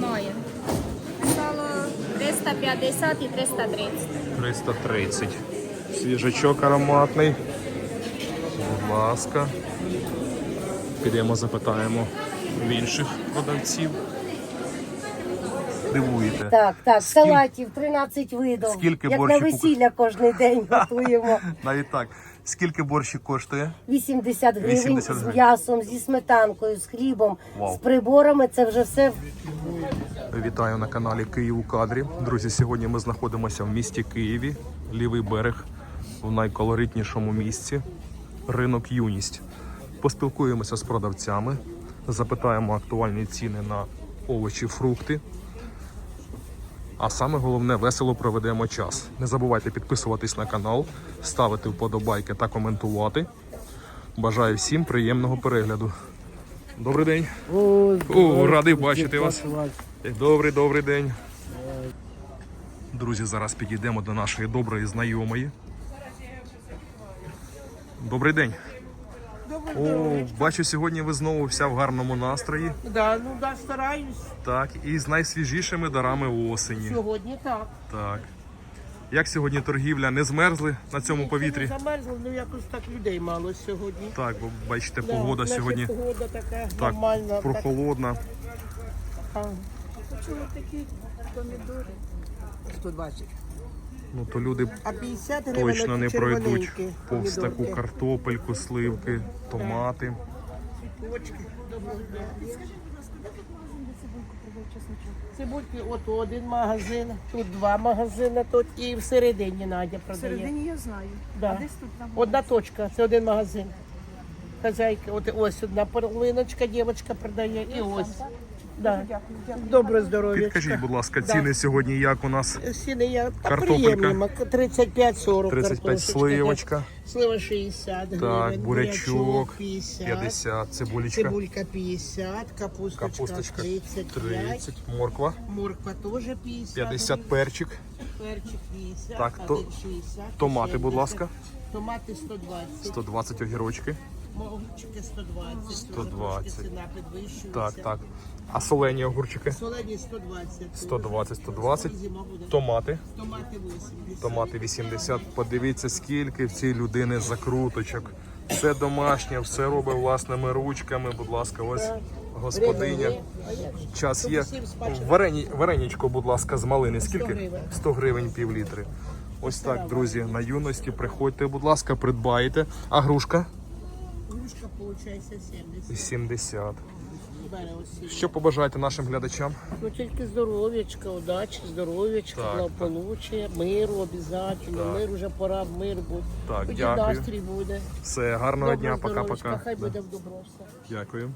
Немає. Стало 350 і 330. 330. Свіжачок ароматний. Будь ласка. Підемо запитаємо в інших продавців. Дивуєте. Так, так, Скіль- салатів 13 видів. Скільки Як борщику? на весілля кожен день готуємо. Навіть так. Скільки борщик коштує? 80 гривень 80 з гривень. м'ясом, зі сметанкою, з хлібом, Вау. з приборами. Це вже все Вітаю на каналі Київ у кадрі. Друзі, сьогодні ми знаходимося в місті Києві, лівий берег, в найколоритнішому місці ринок Юність. Поспілкуємося з продавцями, запитаємо актуальні ціни на овочі, фрукти. А саме головне, весело проведемо час. Не забувайте підписуватись на канал, ставити вподобайки та коментувати. Бажаю всім приємного перегляду. Добрий день. О, радий бачити вас. Добрий, добрий день. Друзі, зараз підійдемо до нашої доброї знайомої. Добрий день. О, бачу, сьогодні ви знову вся в гарному настрої. Да, ну да, стараюсь. Так, і з найсвіжішими дарами осені. Сьогодні так. Так. Як сьогодні торгівля? Не змерзли на цьому повітрі? Не замерзло, ну якось так людей мало сьогодні. Так, бо бачите, Да, погода наче сьогодні Погода така так нормальна. прохолодна. Так, Чого такі помідори? 120. Ну то люди А 50 точно не пройдуть повз таку картопельку, сливки, томати. Цибульки. Цибульки, от один магазин, тут два магазини, тут і всередині Надя продає. Всередині я знаю. Да. А десь тут там. Одна точка, це один магазин. Хазяйка, от ось одна половиночка, дівчинка продає, і ось. Да. Дякую, дякую. Добре здоров'я. Підкажіть, будь ласка, Да. ціни сьогодні як у нас? Сіни я та Картопелька. приємні, 35-40 35 картошечки. сливочка, Слива 60 гривень, так, бурячок 50, 50, цибулечка, цибулька 50, капусточка, капусточка 35, 30, морква морква теж 50, 50, перчик, перчик 50, Так, так, то- 60, томати, будь ласка. Томати 120, 120 огірочки. Огурчики 120, 120. трошки ціна підвищується. Так, так. А солені огурчики? Солені 120. 120, 120. Зима буде. Томати. Томати 80. Томати 80. Подивіться, скільки в цій людини закруточок. Все домашнє, все робить власними ручками. Будь ласка, ось господиня. Час є. Варені, вареничко, будь ласка, з малини. Скільки? гривень. 100 гривень пів літри. Ось так, друзі, на юності приходьте, будь ласка, придбайте. А грушка? Виходить, 70. 70. Бере ось. Що побажаєте нашим глядачам? Ну тільки здоров'ячка, удачі, здоров'ячка, Так, благополуччя, миру обов'язково. Мир уже пора, мир буде. Так, Тоді дякую. настрій буде. Все, гарного Доброго дня, здоров'ячка, пока-пока. Хай Да. буде в добро все. Дякую.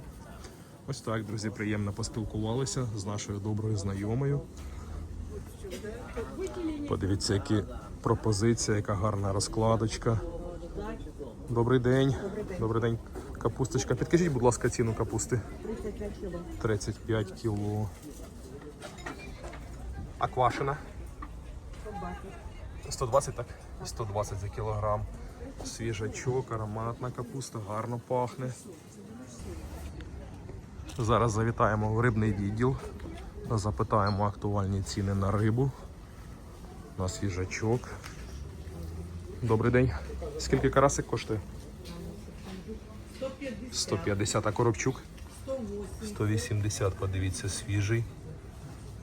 Ось так, друзі, приємно поспілкувалися з нашою доброю знайомою. Подивіться, які пропозиції, яка гарна розкладочка. Добрий день. Добрий день. Капусточка. Підкажіть, будь ласка, ціну капусти. 35 кіло. 35 кіло. А квашена? 120, так? 120 за кілограм. Свіжачок, ароматна капуста, гарно пахне. Зараз завітаємо в рибний відділ. Запитаємо актуальні ціни на рибу, на свіжачок. Добрий день. Скільки карасик коштує? 150, а коробчук? 180, подивіться, свіжий,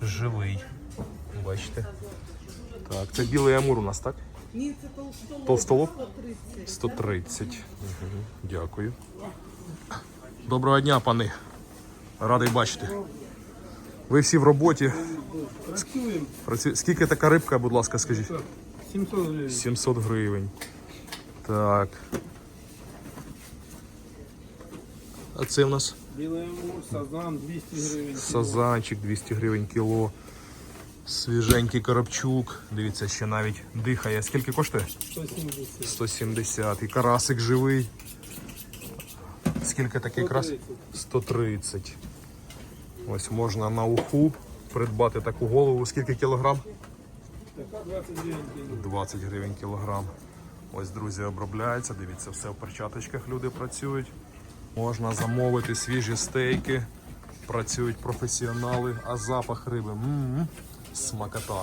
живий. Бачите? Так, це білий амур у нас, так? Ні, це толстолоб. Толстолоб? 130. Угу. Дякую. Доброго дня, пани. Радий бачити. Ви всі в роботі. Працюємо. Скільки така рибка, будь ласка, скажіть? 700 гривень. 700 гривень. Так. А це в нас Білий амур, сазан 200 гривень. сазанчик 200 гривень кіло. Свіженький коробчук. Дивіться, ще навіть дихає. Скільки коштує? 170. 170. І карасик живий. Скільки такий крас? 130. Ось можна на уху придбати таку голову. Скільки кілограм? Така 20 гривень. кіло. 20 гривень кілограм. Ось, друзі, обробляється. Дивіться, все в перчаточках люди працюють. Можна замовити свіжі стейки Працюють професіонали, а запах риби. м смакота.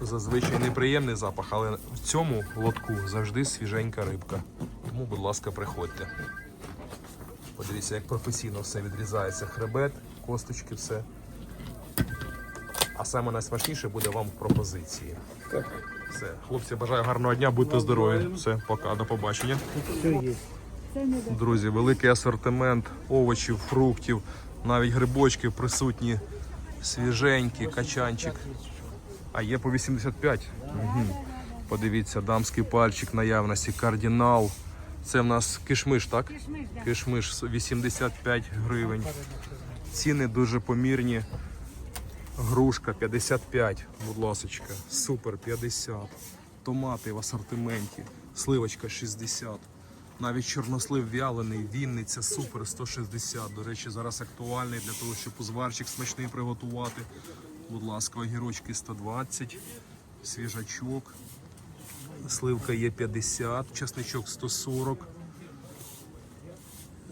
Зазвичай неприємний запах, але в цьому лотку завжди свіженька рибка. Тому, будь ласка, приходьте. Подивіться, як професійно все відрізається. Хребет, косточки, все. А саме найсмачніше буде вам в пропозиції. Все, хлопці, бажаю гарного дня, будьте здорові. Все, пока, до побачення. Друзі, великий асортимент овочів, фруктів, навіть грибочки присутні, свіженькі, качанчик. А є по 85. Угу. Подивіться, дамський пальчик наявності, кардинал. Це в нас кишмиш, так? Кишмиш 85 гривень. Ціни дуже помірні. Грушка 55, будь ласочка. Супер 50. Томати в асортименті. Сливочка 60. Навіть чорнослив вялений, Вінниця супер 160. До речі, зараз актуальний для того, щоб узварчик смачний приготувати. Будь ласка, огірочки 120, свіжачок. Сливка є 50, чесничок 140.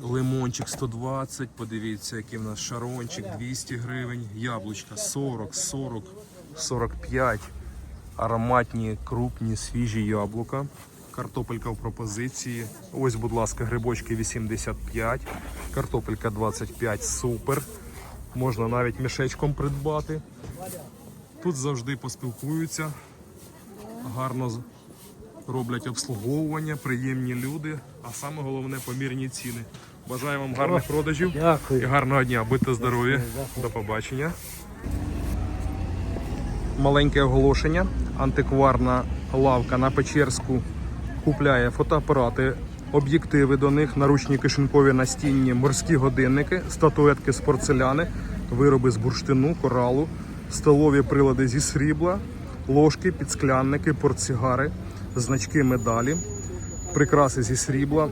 Лимончик 120, подивіться, який в нас шарончик 200 гривень, яблучка 40, 40, 45, ароматні, крупні, свіжі яблука. Картопелька в пропозиції. Ось, будь ласка, грибочки 85, картопелька 25, супер. Можна навіть мішечком придбати. Тут завжди поспілкуються, гарно роблять обслуговування, приємні люди, а саме головне помірні ціни. Бажаю вам гарних продажів і гарного дня. Будьте здорові. До побачення. Маленьке оголошення. Антикварна лавка на Печерську купляє фотоапарати, об'єктиви до них, наручні кишенькові настінні, морські годинники, статуетки з порцеляни, вироби з бурштину, коралу, столові прилади зі срібла, ложки, підсклянники, портсигари, значки медалі, прикраси зі срібла,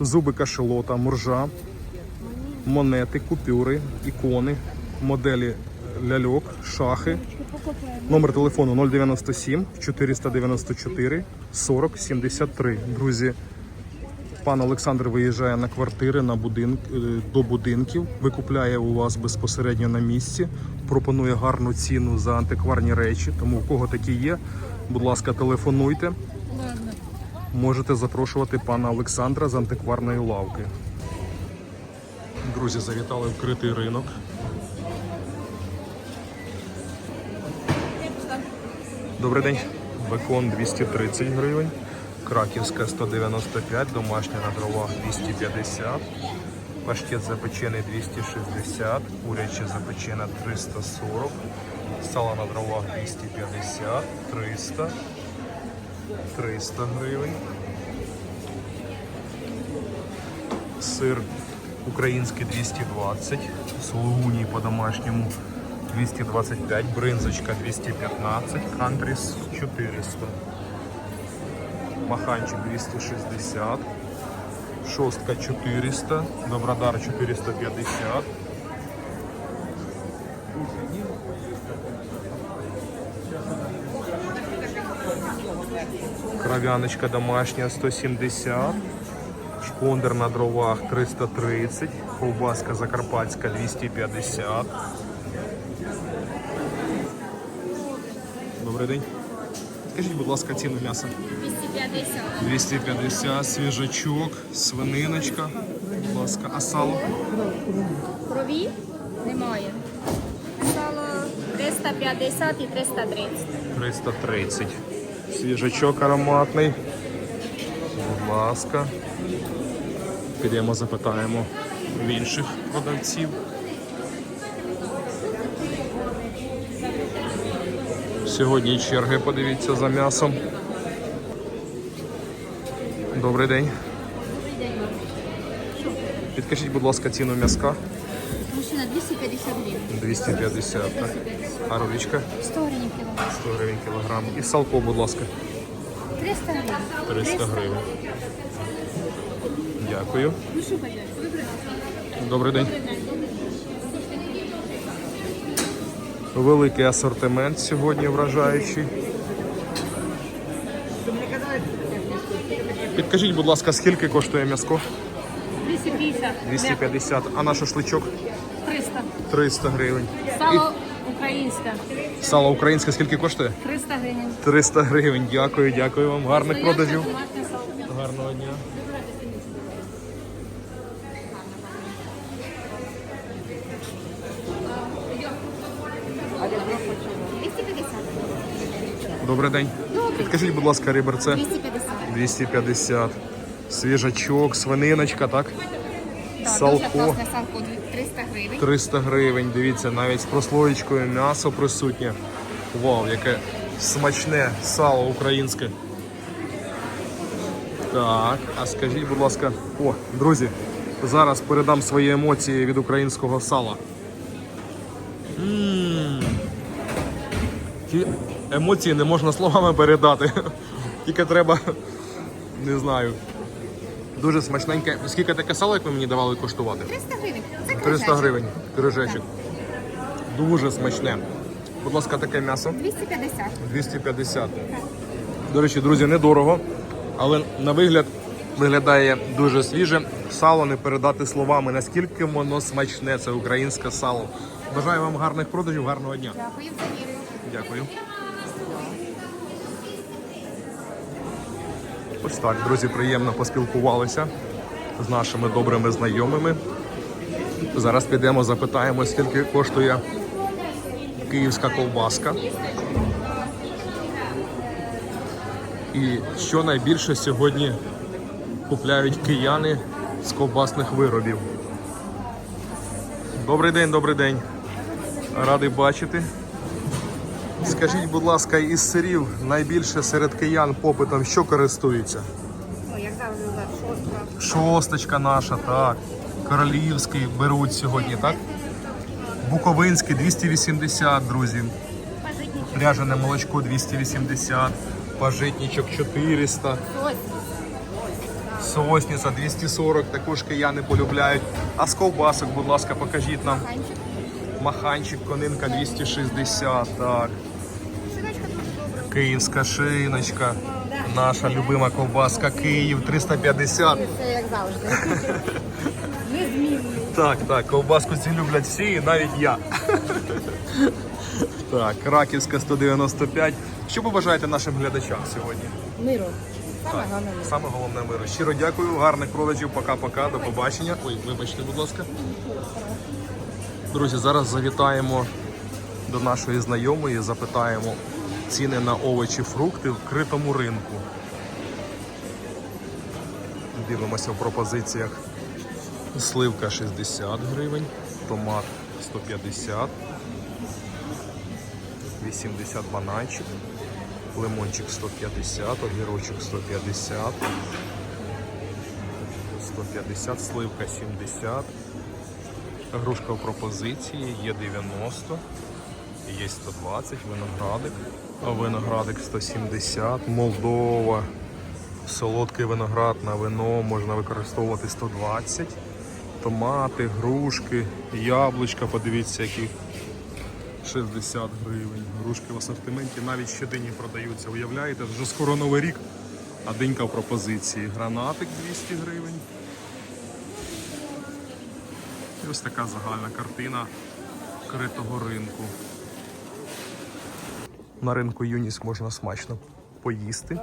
зуби кашелота, моржа, монети, купюри, ікони, моделі ляльок, шахи. Номер телефону 097 494 40 73. Друзі, пан Олександр виїжджає на квартири на будин... е, до будинків, викупляє у вас безпосередньо на місці, пропонує гарну ціну за антикварні речі. Тому в кого такі є, будь ласка, телефонуйте. Можете запрошувати пана Олександра з антикварної лавки. Друзі, завітали в критий ринок. Добрий день. Бекон 230 гривень, краківська 195, домашня на дровах 250, паштет запечений 260, куряче запечене 340, сало на дровах 250, 300, 300 гривень. Сир український 220, сулугуній по-домашньому 225, бринзочка 215, кантріс 400, маханчик 260, шостка 400, добродар 450, кров'яночка домашня 170, шпондер на дровах 330, ковбаска закарпатська 250. Добрий день. Скажіть, будь ласка, ціну м'яса. 250. 250, свіжачок, свининочка. Будь ласка, а сало? Крові немає. Сало 350 і 330. 330. Свіжачок ароматний. Будь ласка. Підемо запитаємо в інших продавців. Сьогодні черги, подивіться за м'ясом. Добрий день. Підкажіть, будь ласка, ціну м'яска. Мужчина 250 гривень. 250, так? А рулічка 100 гривень кілограм. 100 гривень кілограм. І салко, будь ласка. 300 гривень. 300 гривень. Дякую. Ну? Добрий день. Великий асортимент сьогодні вражаючий. Підкажіть, будь ласка, скільки коштує м'яско? 250. 250. А на шашличок? 300. 300 гривень. Сало українське. Сало українське скільки коштує? 300 гривень. 300 гривень. Дякую, дякую вам. Гарних продажів. Гарного дня. Добрий день. Підкажіть, будь ласка, риберце 250. 250. Свіжачок, свининочка, так? Салко. Дуже класне салко, 300 гривень. 300 гривень. Дивіться, навіть з прослоєчкою м'ясо присутнє. Вау, яке смачне сало українське. Так, а скажіть, будь ласка, о, друзі, зараз передам свої емоції від українського сала. М. Ті емоції не можна словами передати. Тільки треба, не знаю. Дуже смачненьке. Скільки таке сало, як ви мені давали коштувати? 300 гривень. Це 300 гривень крижечок. Дуже смачне. Будь ласка, таке м'ясо 250. 250. До речі, друзі, недорого, але на вигляд виглядає дуже свіже. Сало не передати словами, наскільки воно смачне, це українське сало. Бажаю вам гарних продажів, гарного дня. Дякую. Дякую. Ось так, друзі, приємно поспілкувалися з нашими добрими знайомими. Зараз підемо, запитаємо, скільки коштує київська ковбаска. І що найбільше сьогодні купляють кияни з ковбасних виробів. Добрий день, добрий день. Радий бачити. Скажіть, будь ласка, із сирів найбільше серед киян попитом що користується? О, як завжди, шостка. Шосточка наша, так. Королівський беруть сьогодні, так? Буковинський 280, друзі. Ряжене молочко 280, пажитничок 400, Ось. сосниця 240, також кияни полюбляють. А з ковбасок, будь ласка, покажіть нам. Маханчик, конинка 260, так. Київська шиночка, наша любима ковбаска Київ 350. Це як завжди. Так, так, ковбаску ці люблять всі, навіть я. Так, Краківська 195. Що побажаєте нашим глядачам сьогодні? Миру. Так, саме головне миру. Щиро дякую, гарних продажів, пока-пока, до побачення. Ой, вибачте, будь ласка. Друзі, зараз завітаємо до нашої знайомої, запитаємо ціни на овочі, фрукти в критому ринку. Дивимося в пропозиціях. Сливка 60 гривень, томат 150, 80 бананчик, лимончик 150, огірочок 150, 150, сливка 70, грушка в пропозиції, є 90, є 120, виноградик, виноградик 170, Молдова, солодкий виноград на вино можна використовувати 120, томати, грушки, яблучка, подивіться, які 60 гривень. Грушки в асортименті навіть ще продаються. Уявляєте, вже скоро новий рік, а динька в пропозиції. Гранатик 200 гривень. І ось така загальна картина критого ринку. На ринку Юніс можна смачно поїсти,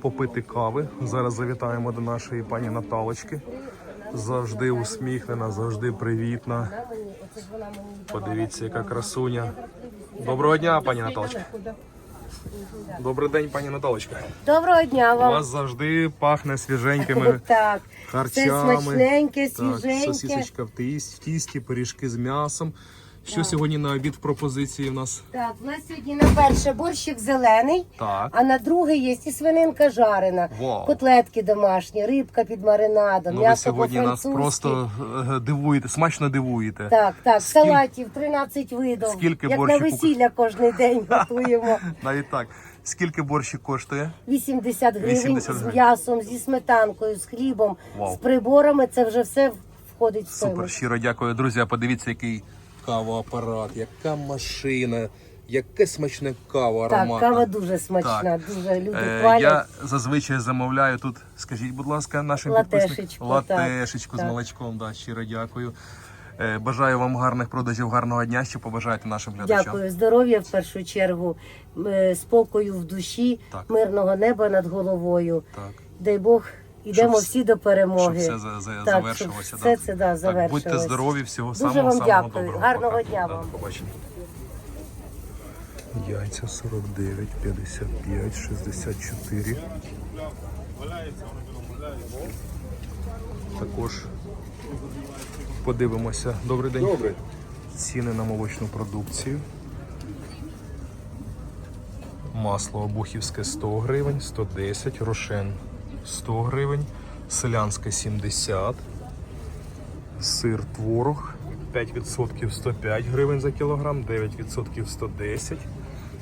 попити кави. Зараз завітаємо до нашої пані Наталочки. Завжди усміхнена, завжди привітна. Подивіться, яка красуня. Доброго дня, пані Наталочка. Добрий день, пані Наталочка. Доброго дня вам. У вас завжди пахне свіженькими Так, це харчами. смачненьке, Так, свіженьке. сосисочка в в тісті, пиріжки з м'ясом. Що сьогодні на обід в пропозиції в нас? Так, у нас сьогодні на перше борщик зелений, Так. а на друге є і свининка жарена, Вау. котлетки домашні, рибка під маринадом, Ну, ви м'ясо сьогодні нас по-французьки. просто е, дивуєте, смачно дивуєте. Так, так, Скіль- салатів 13 видів. Скільки Як на борщику? весілля кожен день готуємо. Навіть так. Скільки борщик коштує? 80 гривень 80 з гривень. м'ясом, зі сметанкою, з хлібом, Вау. з приборами. Це вже все входить в Супер, щиро дякую, друзі. А Подивіться, який кавоапарат, яка машина, яке смачне кава Так, кава дуже смачна, Так. дуже люди Е, хвалять. я зазвичай замовляю тут, скажіть, будь ласка, нашим Латешечку, підписникам. Латешечку так, з так. молочком, да, щиро дякую. Е, Бажаю вам гарних продажів, гарного дня. Що побажаєте нашим глядачам? Дякую, здоров'я в першу чергу, е, спокою в душі, Так. мирного неба над головою. Так. Дай Бог, ідемо Щоб- всі до перемоги. Щоб все за, за, Так, завершилося. щоб все це, да, так, будьте здорові, всього Дуже самого вам самого дякую. доброго. Гарного Пока. дня Да, вам. побачення. Яйця 49, 55, 64. Також подивимося. Добрий день. Добрий. Ціни на молочну продукцію. Масло обухівське 100 гривень, 110, рошен 100 гривень, селянське 70, сир творог 5% 105 гривень за кілограм, 9% 110,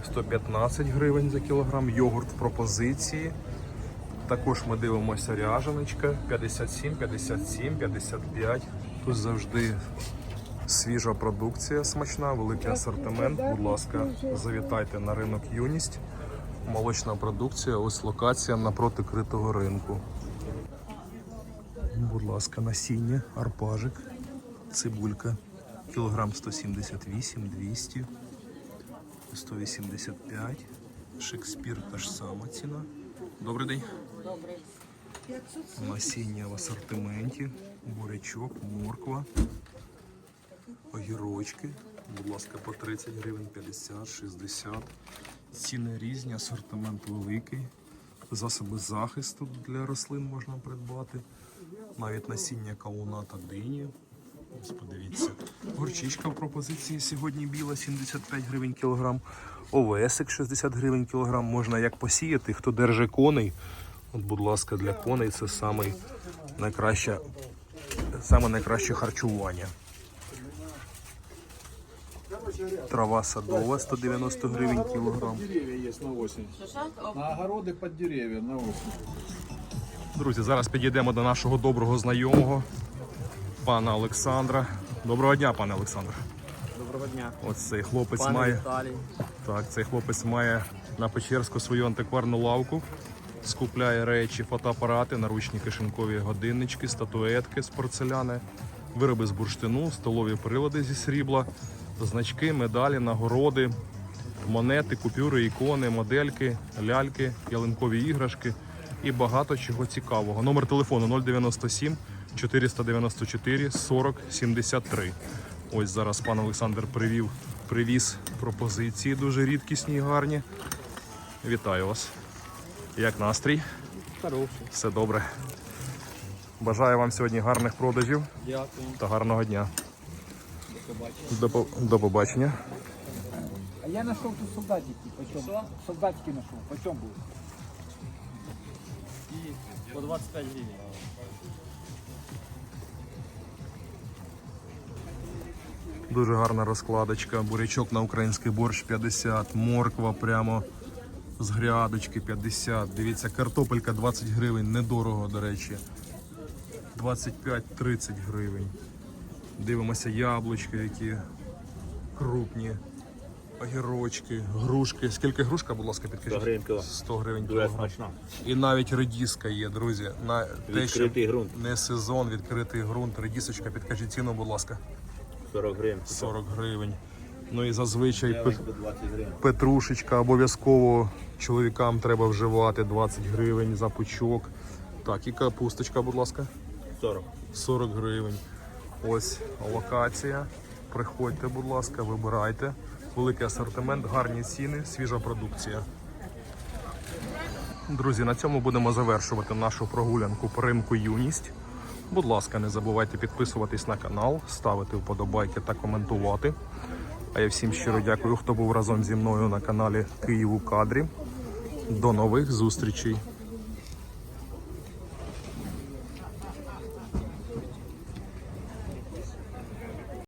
115 гривень за кілограм, йогурт в пропозиції. Також ми дивимося ряжаночка 57, 57, 55. Тут завжди свіжа продукція смачна, великий асортимент. Будь ласка, завітайте на ринок Юність. Молочна продукція, ось локація напроти критого ринку. Будь ласка, насіння, арпажик, цибулька, кілограм 178, 200, 185, Шекспір та ж сама ціна. Добрий день. Добрий. Насіння в асортименті, бурячок, морква, огірочки. Будь ласка, по 30 гривень, 50, 60. Ціни різні, асортимент великий. Засоби захисту для рослин можна придбати. Навіть насіння кавуна та дині. Ось подивіться. Горчичка в пропозиції сьогодні біла 75 гривень кілограм. Овесик 60 гривень кілограм. Можна як посіяти, хто держить коней. От, будь ласка, для коней це найкраще, найкраще харчування. Трава садова 190 гривень кілограм. На огороды под деревья на осень. Друзі, зараз підійдемо до нашого доброго знайомого, пана Олександра. Доброго дня, пане Олександр. Доброго дня. Ось цей хлопець Пане має. Віталій. Так, цей хлопець має на Печерську свою антикварну лавку. Скупляє речі, фотоапарати, наручні кишенькові годиннички, статуетки з порцеляни, вироби з бурштину, столові прилади зі срібла, значки, медалі, нагороди, монети, купюри, ікони, модельки, ляльки, ялинкові іграшки і багато чого цікавого. Номер телефону 097 494 40 73. Ось зараз пан Олександр привів, привіз пропозиції дуже рідкісні і гарні. Вітаю вас. Як настрій? Хороший. Все добре. Бажаю вам сьогодні гарних продажів Дякую. та гарного дня. До, по- до побачення. А я нашел тут солдатики. Почем? Солдатики нашел. Почем будет? І по 25 гривень. Дуже гарна розкладочка. Бурячок на український борщ 50, морква прямо з грядочки 50. Дивіться, картопелька 20 гривень, недорого, до речі. 25-30 гривень. Дивимося яблучки, які крупні. Огірочки, грушки. Скільки грушка, будь ласка, підкажіть? 100 гривень кіло. 100 гривень Дуже кілограм. смачно. І навіть редіска є, друзі. На те, що Відкритий ґрунт. не сезон, відкритий ґрунт. Редісочка, підкажіть ціну, будь ласка. 40 гривень. 40 гривень. Ну і зазвичай пе- По 20 гривень. петрушечка обов'язково чоловікам треба вживати 20 гривень за пучок. Так, і капусточка, будь ласка, 40. 40 гривень. Ось локація. Приходьте, будь ласка, вибирайте. Великий асортимент, гарні ціни, свіжа продукція. Друзі, на цьому будемо завершувати нашу прогулянку по ринку Юність. Будь ласка, не забувайте підписуватись на канал, ставити вподобайки та коментувати. А я всім щиро дякую, хто був разом зі мною на каналі Київ у кадрі. До нових зустрічей!